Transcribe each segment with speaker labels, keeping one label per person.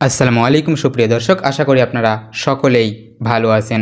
Speaker 1: আসসালামু আলাইকুম, সুপ্রিয় দর্শক। আশা করি আপনারা সকলেই ভালো আছেন।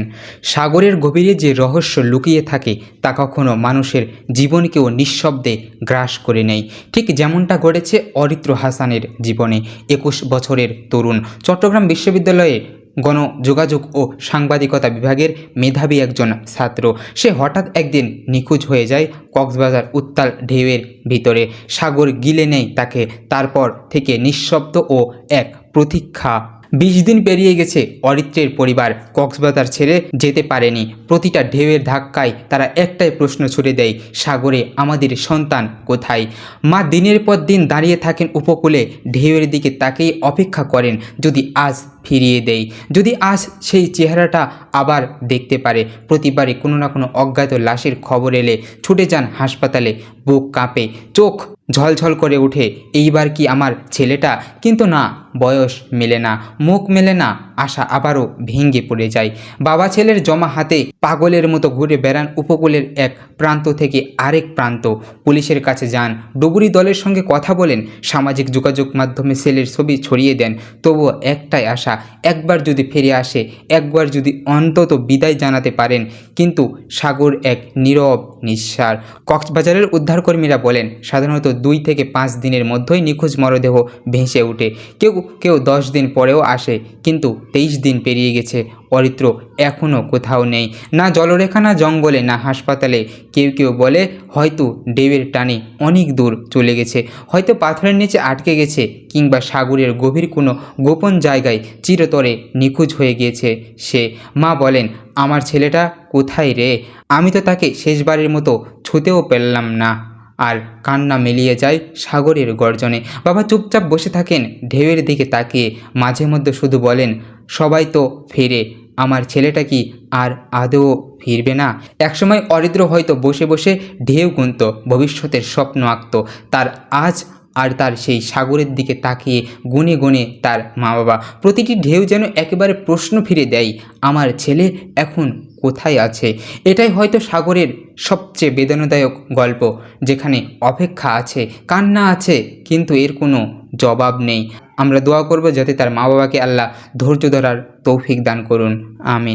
Speaker 1: সাগরের গভীরে যে রহস্য লুকিয়ে থাকে, তা কখনো মানুষের জীবনকেও নিঃশব্দে গ্রাস করে নেয়। ঠিক যেমনটা ঘটেছে অরিত্র হাসানের জীবনে, একুশ বছরের তরুণ। চট্টগ্রাম বিশ্ববিদ্যালয়ে গণযোগাযোগ ও সাংবাদিকতা বিভাগের মেধাবী একজন ছাত্র। সে হঠাৎ একদিন নিখোঁজ হয়ে যায় কক্সবাজার উত্তাল ঢেউয়ের ভিতরে। সাগর গিলে নেয় তাকে, তারপর থেকে নিঃশব্দ ও এক প্রতীক্ষা। বিশ দিন পেরিয়ে গেছে অরিত্রের পরিবার কক্সবাজার ছেড়ে যেতে পারেনি। প্রতিটা ঢেউয়ের ধাক্কায় তারা একটাই প্রশ্ন ছুড়ে দেয়, সাগরে আমাদের সন্তান কোথায়? মা দিনের পর দিন দাঁড়িয়ে থাকেন উপকূলে, ঢেউয়ের দিকে তাকেই অপেক্ষা করেন। যদি আজ ফিরিয়ে দেয় যদি আজ সেই চেহারাটা আবার দেখতে পারে, প্রতিবারে কোনো না কোনো অজ্ঞাত লাশের খবর এলে ছুটে যান হাসপাতালে, বুক কাঁপে, চোখ ঝলঝল করে উঠে এইবার কি আমার ছেলেটা? কিন্তু না, বয়স মেলে না, মুখ মেলে না আশা আবারও ভেঙে পড়ে যায়। বাবা ছেলের জমা হাতে পাগলের মতো ঘুরে বেড়ান উপকূলের এক প্রান্ত থেকে আরেক প্রান্ত। পুলিশের কাছে যান। ডুবুরি দলের সঙ্গে কথা বলেন। সামাজিক যোগাযোগ মাধ্যমে ছেলের ছবি ছড়িয়ে দেন। তবুও একটাই আশা, একবার যদি ফিরে আসে, একবার যদি অন্তত বিদায় জানাতে পারেন। কিন্তু সাগর এক নীরব নিঃশ্বার কক্সবাজারের উদ্ধারকর্মীরা বলেন, সাধারণত দুই থেকে পাঁচ দিনের মধ্যেই নিখোঁজ মরদেহ ভেসে ওঠে। কেউ কেউ দশ দিন পরেও আসে। কিন্তু তেইশ দিন পেরিয়ে গেছে। অরিত্র এখনও কোথাও নেই। না জলরেখা, না জঙ্গলে, না হাসপাতালে। কেউ কেউ বলে, হয়তো ডেবের টানে অনেক দূর চলে গেছে। হয়তো পাথরের নিচে আটকে গেছে কিংবা সাগরের গভীর কোনো গোপন জায়গায় চিরতরে নিখোঁজ হয়ে গিয়েছে সে। মা বলেন, আমার ছেলেটা কোথায় রে? আমি তো তাকে শেষবারের মতো ছুতেও পেলাম না। আর কান্না মিলিয়ে যায় সাগরের গর্জনে। বাবা চুপচাপ বসে থাকেন, ঢেউয়ের দিকে তাকিয়ে। মাঝে মধ্যে শুধু বলেন সবাই তো ফেরে, আমার ছেলেটা কি আর আদৌ ফিরবে না? একসময় অরিদ্র হয়তো বসে বসে ঢেউ গুনত, ভবিষ্যতের স্বপ্ন আঁকত। তার আজ আর তার সেই সাগরের দিকে তাকিয়ে গুনে গুনে তার মা বাবা প্রতিটি ঢেউ যেন একেবারে প্রশ্ন ফিরে দেয়, আমার ছেলে এখন কোথায় আছে? এটাই হয়তো সাগরের সবচেয়ে বেদনাদায়ক গল্প, যেখানে অপেক্ষা আছে, কান্না আছে, কিন্তু এর কোনো জবাব নেই। আমরা দোয়া করব যাতে তার মা বাবাকে আল্লাহ ধৈর্য ধরার তৌফিক দান করুন। আমিন।